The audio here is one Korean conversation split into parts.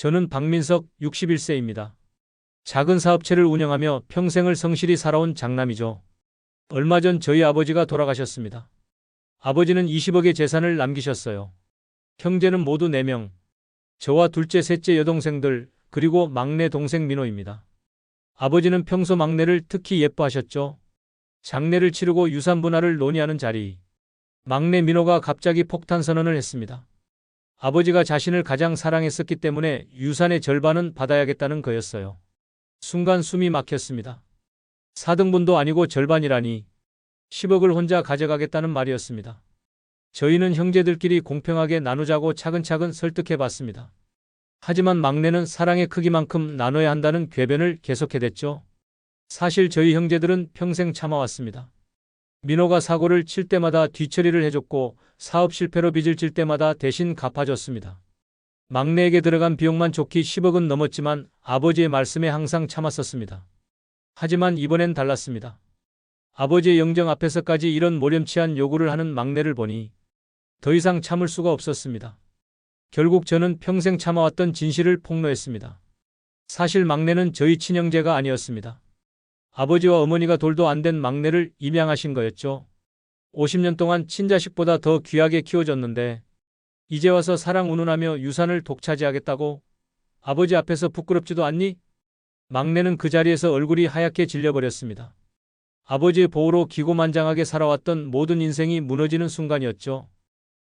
저는 박민석 61세입니다. 작은 사업체를 운영하며 평생을 성실히 살아온 장남이죠. 얼마 전 저희 아버지가 돌아가셨습니다. 아버지는 20억의 재산을 남기셨어요. 형제는 모두 4명. 저와 둘째, 셋째 여동생들, 그리고 막내 동생 민호입니다. 아버지는 평소 막내를 특히 예뻐하셨죠. 장례를 치르고 유산 분할을 논의하는 자리. 막내 민호가 갑자기 폭탄 선언을 했습니다. 아버지가 자신을 가장 사랑했었기 때문에 유산의 절반은 받아야겠다는 거였어요. 순간 숨이 막혔습니다. 4등분도 아니고 절반이라니 10억을 혼자 가져가겠다는 말이었습니다. 저희는 형제들끼리 공평하게 나누자고 차근차근 설득해 봤습니다. 하지만 막내는 사랑의 크기만큼 나눠야 한다는 궤변을 계속해댔죠. 사실 저희 형제들은 평생 참아왔습니다. 민호가 사고를 칠 때마다 뒤처리를 해줬고 사업 실패로 빚을 질 때마다 대신 갚아줬습니다. 막내에게 들어간 비용만 좋기 10억은 넘었지만 아버지의 말씀에 항상 참았었습니다. 하지만 이번엔 달랐습니다. 아버지의 영정 앞에서까지 이런 모렴치한 요구를 하는 막내를 보니 더 이상 참을 수가 없었습니다. 결국 저는 평생 참아왔던 진실을 폭로했습니다. 사실 막내는 저희 친형제가 아니었습니다. 아버지와 어머니가 돌도 안 된 막내를 입양하신 거였죠. 50년 동안 친자식보다 더 귀하게 키워줬는데 이제 와서 사랑 운운하며 유산을 독차지하겠다고 아버지 앞에서 부끄럽지도 않니? 막내는 그 자리에서 얼굴이 하얗게 질려버렸습니다. 아버지의 보호로 기고만장하게 살아왔던 모든 인생이 무너지는 순간이었죠.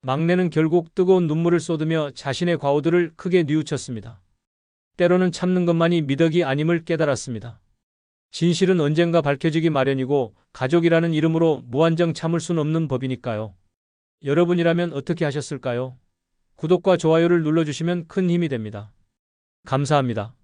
막내는 결국 뜨거운 눈물을 쏟으며 자신의 과오들을 크게 뉘우쳤습니다. 때로는 참는 것만이 미덕이 아님을 깨달았습니다. 진실은 언젠가 밝혀지기 마련이고 가족이라는 이름으로 무한정 참을 순 없는 법이니까요. 여러분이라면 어떻게 하셨을까요? 구독과 좋아요를 눌러주시면 큰 힘이 됩니다. 감사합니다.